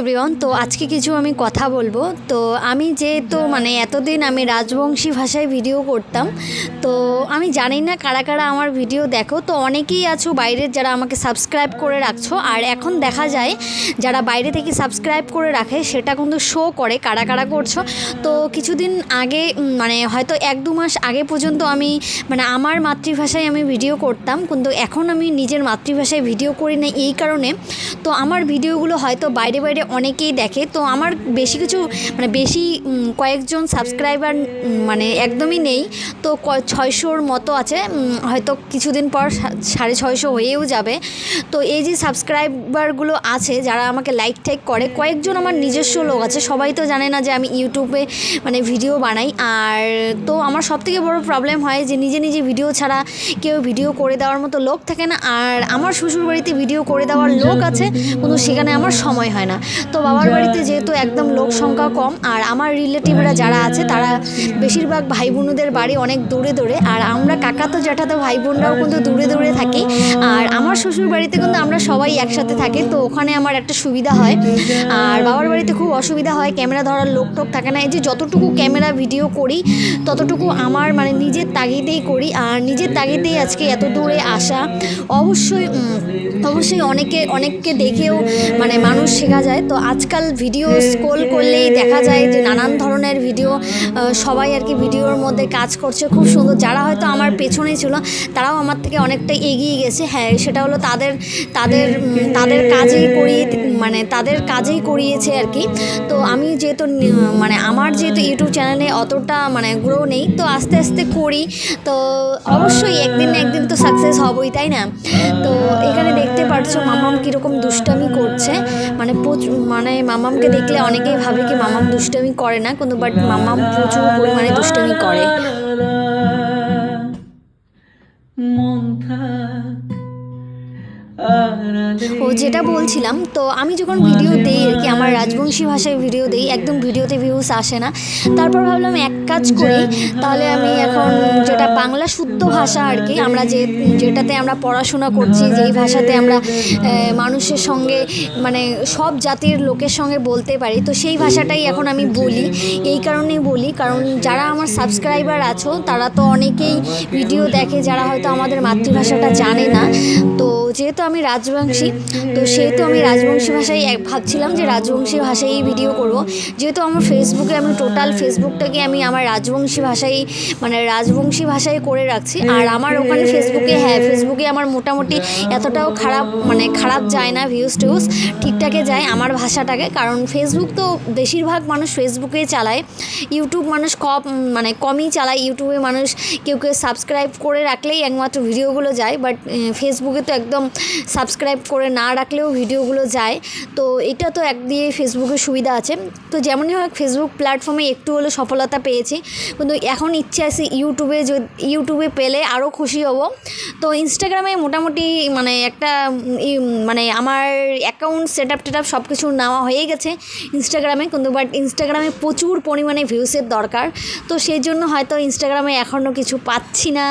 Everyone তো আজকে কিছু আমি কথা বলব। তো আমি যেহেতু মানে এতদিন আমি রাজবংশী ভাষায় ভিডিও করতাম, তো আমি জানি না কারা কারা আমার ভিডিও দেখো। তো অনেকেই আছো বাইরের যারা আমাকে সাবস্ক্রাইব করে রাখছো। আর এখন দেখা যায় যারা বাইরে থেকে সাবস্ক্রাইব করে রাখে, সেটা কিন্তু শো করে কারা কারা করছ। তো কিছুদিন আগে মানে হয়তো এক দু মাস আগে পর্যন্ত আমি মানে আমার মাতৃভাষায় আমি ভিডিও করতাম। কিন্তু এখন আমি নিজের মাতৃভাষায় ভিডিও করি না এই কারণে। তো আমার ভিডিওগুলো হয়তো বাইরে বাইরে অনেকেই দেখে। তো আমার বেশি কিছু মানে বেশি কয়েকজন সাবস্ক্রাইবার মানে একদমই নেই। তো ছয়শোর মতো আছে হয়তো কিছুদিন পর সাড়ে ছয়শো হয়েও যাবে। তো এই যে সাবস্ক্রাইবারগুলো আছে, যারা আমাকে লাইক টাইক করে, কয়েকজন আমার নিজস্ব লোক আছে, সবাই তো জানে না যে আমি ইউটিউবে মানে ভিডিও বানাই। আর তো আমার সবথেকে বড় প্রবলেম হয় যে নিজে নিজে ভিডিও ছাড়া কেউ ভিডিও করে দেওয়ার মতো লোক থাকে না। আর আমার শ্বশুরবাড়িতে ভিডিও করে দেওয়ার লোক আছে, কিন্তু সেখানে আমার সময় হয় না। তো বাবার বাড়িতে যেহেতু একদম লোক সংখ্যা কম আর আমার রিলেটিভরা যারা আছে তারা বেশিরভাগ ভাই বোনদের বাড়ি অনেক দূরে দূরে আর আমরা কাকা তো জ্যাঠাতো ভাই বোনরাও কিন্তু দূরে দূরে থাকি। আর আমার শ্বশুর বাড়িতে কিন্তু আমরা সবাই একসাথে থাকি তো ওখানে আমার একটা সুবিধা হয়। আর বাবার বাড়িতে খুব অসুবিধা হয় ক্যামেরা ধরার লোক টোক থাকে না। এই যে যতটুকু ক্যামেরা ভিডিও করি ততটুকু আমার মানে নিজের তাগিদেই করি আর নিজের তাগিদেই আজকে এত দূরে আসা অবশ্যই অবশ্যই অনেকে অনেককে দেখেও মানে মানুষ শেখা যায়। তো আজকাল ভিডিও স্ক্রোল করলেই দেখা যায় যে নানান ধরনের ভিডিও সবাই আর কি ভিডিওর মধ্যে কাজ করছে। খুব সুন্দর। যারা হয়তো আমার পেছনে ছিল, তারাও আমার থেকে অনেকটা এগিয়ে গেছে। হ্যাঁ সেটা হলো তাদের তাদের তাদের কাজেই করিয়ে মানে তাদের কাজেই করিয়েছে আর কি। তো আমি যেহেতু মানে আমার যেহেতু ইউটিউব চ্যানেলে অতটা মানে গ্রো নেই, তো আস্তে আস্তে করি। তো অবশ্যই একদিন না একদিন তো সাকসেস হবই, তাই না? তো এখানে দেখতে পারছ মামাম কীরকম দুষ্টামি করছে? মানে প্রচুর মানে মামামকে দেখলে অনেকেই ভাবে কি মামাম দুষ্টামি করে না, কিন্তু বাট মামাম প্রচুর পরিমাণে দুষ্টামি করে। ও যেটা বলছিলাম, তো আমি যখন ভিডিও দেই আর কি, আমার রাজবংশী ভাষায় ভিডিও দেই, একদম ভিডিওতে ভিউস আসে না। তারপর ভাবলাম এক কাজ করি, তাহলে আমি এখন যেটা বাংলা শুদ্ধ ভাষা আর কি, আমরা যে যেটাতে আমরা পড়াশোনা করছি, যেই ভাষাতে আমরা মানুষের সঙ্গে মানে সব জাতির লোকের সঙ্গে বলতে পারি, তো সেই ভাষাটাই এখন আমি বলি। এই কারণেই বলি, কারণ যারা আমার সাবস্ক্রাইবার আছো, তারা তো অনেকেই ভিডিও দেখে, যারা হয়তো আমাদের মাতৃভাষাটা জানে না। তো যেহেতু আমি রাজবংশী, তো সেহেতু আমি রাজবংশী ভাষায় ভাবছিলাম যে রাজবংশী ভাষায় ভিডিও করব। যেহেতু আমার ফেসবুকে, আমি টোটাল ফেসবুকটাকে আমি আমার রাজবংশী ভাষায় মানে রাজবংশী ভাষায় করে রাখছি। আর আমার ওখানে ফেসবুকে হ্যাঁ ফেসবুকে আমার মোটামুটি এতটাও খারাপ মানে খারাপ যায় না ভিউজ টিউজ ঠিকঠাকে যায় আমার ভাষাটাকে। কারণ ফেসবুক তো বেশিরভাগ মানুষ ফেসবুকে চালায়, ইউটিউব মানুষ কম মানে কমই চালায়। ইউটিউবে মানুষ কেউ কেউ সাবস্ক্রাইব করে রাখলেই একমাত্র ভিডিওগুলো যায় বাট ফেসবুকে তো একদম সাবস্ক্রাইব করে না রাখলেও ভিডিওগুলো যায়। তো এটা তো এক দিয়ে ফেসবুকের সুবিধা আছে। তো যেমনই হোক, ফেসবুক প্ল্যাটফর্মে একটু হলেও সফলতা পেয়েছি। কিন্তু এখন ইচ্ছে আছে ইউটিউবে যদি ইউটিউবে পেলে আরও খুশি হব। তো ইনস্টাগ্রামে মোটামুটি মানে একটা মানে আমার অ্যাকাউন্ট সেট আপ টেট আপ সব কিছু নেওয়া হয়ে গেছে ইনস্টাগ্রামে কিন্তু বাট ইনস্টাগ্রামে প্রচুর পরিমাণে ভিউসের দরকার। তো সেই জন্য হয়তো ইনস্টাগ্রামে এখনও কিছু পাচ্ছি না।